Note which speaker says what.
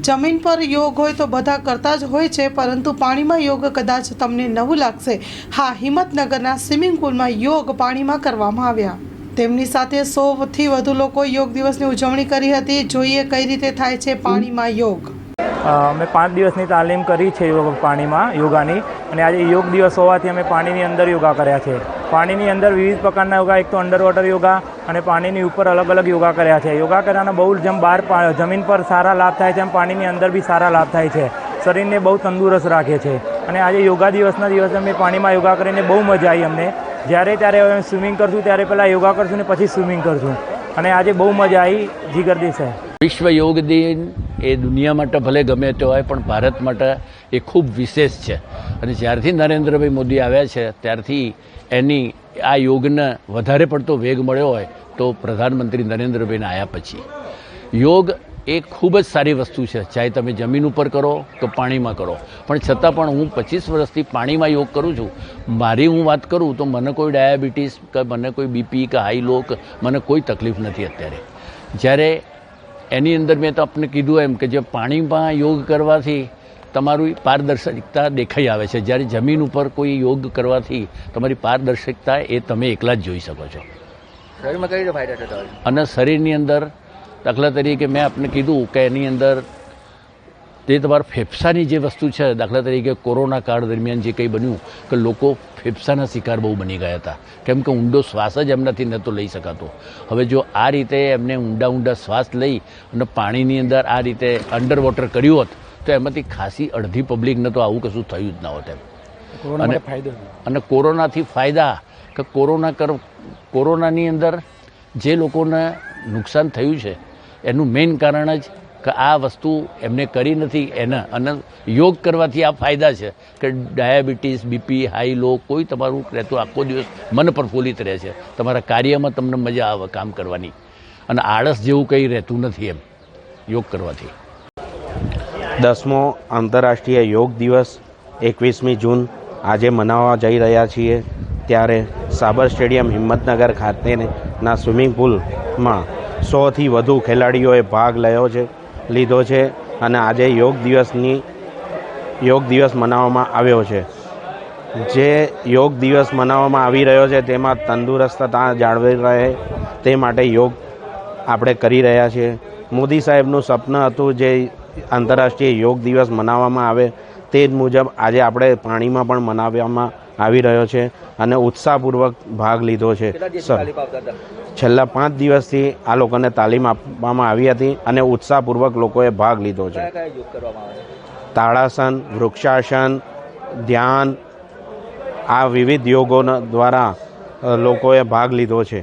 Speaker 1: જમીન પર યોગ હોય તો બધા કરતા જ હોય છે, પરંતુ પાણીમાં યોગ કદાચ તમને નવું લાગશે. હા, હિંમતનગરના સ્વિમિંગ પુલમાં યોગ પાણીમાં કરવામાં આવ્યા. તેમની સાથે સોથી વધુ લોકો યોગ દિવસની ઉજવણી કરી હતી. જોઈએ કઈ રીતે થાય છે પાણીમાં યોગ.
Speaker 2: અમે પાંચ દિવસની તાલીમ કરી છે યોગ પાણીમાં, યોગાની. અને આજે યોગ દિવસ હોવાથી અમે પાણીની અંદર યોગા કર્યા છે. પાણીની અંદર વિવિધ પ્રકારના યોગા, એક તો અંડર વોટર યોગા અને પાણીની ઉપર અલગ અલગ યોગા કર્યા છે. યોગા કરવાના બહુ જેમ બહાર જમીન પર સારા લાભ થાય છે, એમ પાણીની અંદર બી સારા લાભ થાય છે. શરીરને બહુ તંદુરસ્ત રાખે છે. અને આજે યોગા દિવસના દિવસે અમે પાણીમાં યોગા કરીને બહુ મજા આવી અમને. જ્યારે ત્યારે અમે સ્વિમિંગ કરશું, ત્યારે પહેલાં યોગા કરશું ને પછી સ્વિમિંગ કરશું. અને આજે બહુ મજા આવી. જીગરદી સાહેબ.
Speaker 3: વિશ્વ યોગ દિન એ દુનિયા માટે ભલે ગમે તે હોય, પણ ભારત માટે એ ખૂબ વિશેષ છે. અને જ્યારથી નરેન્દ્રભાઈ મોદી આવ્યા છે, ત્યારથી એની આ યોગને વધારે પડતો વેગ મળ્યો હોય, તો પ્રધાનમંત્રી નરેન્દ્રભાઈને આવ્યા પછી. યોગ એ ખૂબ જ સારી વસ્તુ છે. ચાહે તમે જમીન ઉપર કરો, તો પાણીમાં કરો. પણ છતાં પણ હું પચીસ વર્ષથી પાણીમાં યોગ કરું છું. મારી હું વાત કરું, તો મને કોઈ ડાયાબિટીસ, કે મને કોઈ બીપી, કે હાઈ લો મને કોઈ તકલીફ નથી અત્યારે. જ્યારે એની અંદર મેં તો આપને કીધું એમ કે જે પાણીમાં યોગ કરવાથી તમારું પારદર્શકતા દેખાઈ આવે છે. જ્યારે જમીન ઉપર કોઈ યોગ કરવાથી તમારી પારદર્શકતા એ તમે એકલા જ જોઈ શકો છો.
Speaker 4: શરીરમાં કઈ રીતે ફાયદા થતા હોય
Speaker 3: અને શરીરની અંદર દાખલા તરીકે મેં આપને કીધું કે એની અંદર તે તમારા ફેફસાની જે વસ્તુ છે દાખલા તરીકે કોરોના કાળ દરમિયાન જે કંઈ બન્યું કે લોકો ફેફસાના શિકાર બહુ બની ગયા હતા. કેમ કે ઊંડો શ્વાસ જ એમનાથી નહોતો લઈ શકાતો. હવે જો આ રીતે એમને ઊંડા ઊંડા શ્વાસ લઈ અને પાણીની અંદર આ રીતે અંડર વોટર કર્યું હોત તો એમાંથી ખાસી અડધી પબ્લિકને તો આવું કશું થયું જ ના હોત એમ. અને અને કોરોનાથી ફાયદા કે કોરોના કર કોરોનાની અંદર જે લોકોને નુકસાન થયું છે એનું મેઇન કારણ જ કે આ વસ્તુ એમને કરી નથી, એના અને યોગ કરવાથી આ ફાયદા છે કે ડાયાબિટીસ, બીપી, હાઈ, લો, કોઈ તમારું રહેતું આખો દિવસ મન પ્રફુલ્લિત રહે છે. તમારા કાર્યમાં તમને મજા આવે કામ કરવાની. અને આળસ જેવું કંઈ રહેતું નથી એમ, યોગ કરવાથી.
Speaker 5: દસમો આંતરરાષ્ટ્રીય યોગ દિવસ, એકવીસમી જૂન, આજે મનાવવા જઈ રહ્યા છીએ. ત્યારે સાબર સ્ટેડિયમ હિંમતનગર ખાતેના સ્વિમિંગ પુલમાં સોથી વધુ ખેલાડીઓએ ભાગ લયો છે. લીધો છે અને આજે યોગ દિવસની, યોગ દિવસ મનાવવામાં આવ્યો છે. જે યોગ દિવસ મનાવવામાં આવી રહ્યો છે, તેમાં તંદુરસ્તતા જાળવી રહે, તે માટે યોગ આપણે કરી રહ્યા છીએ. મોદી સાહેબનું સપનું હતું જે આંતરરાષ્ટ્રીય યોગ દિવસ મનાવવામાં આવે તે જ મુજબ આજે આપણે પાણીમાં પણ મનાવવામાં આવી રહ્યો છે અને ઉત્સાહપૂર્વક ભાગ લીધો છે. સર છેલ્લા પાંચ દિવસથી આ લોકોને તાલીમ આપવામાં આવી હતી અને ઉત્સાહપૂર્વક લોકોએ ભાગ લીધો છે? તાળાસન વૃક્ષાસન ધ્યાન આ વિવિધ યોગોના દ્વારા લોકોએ ભાગ લીધો છે.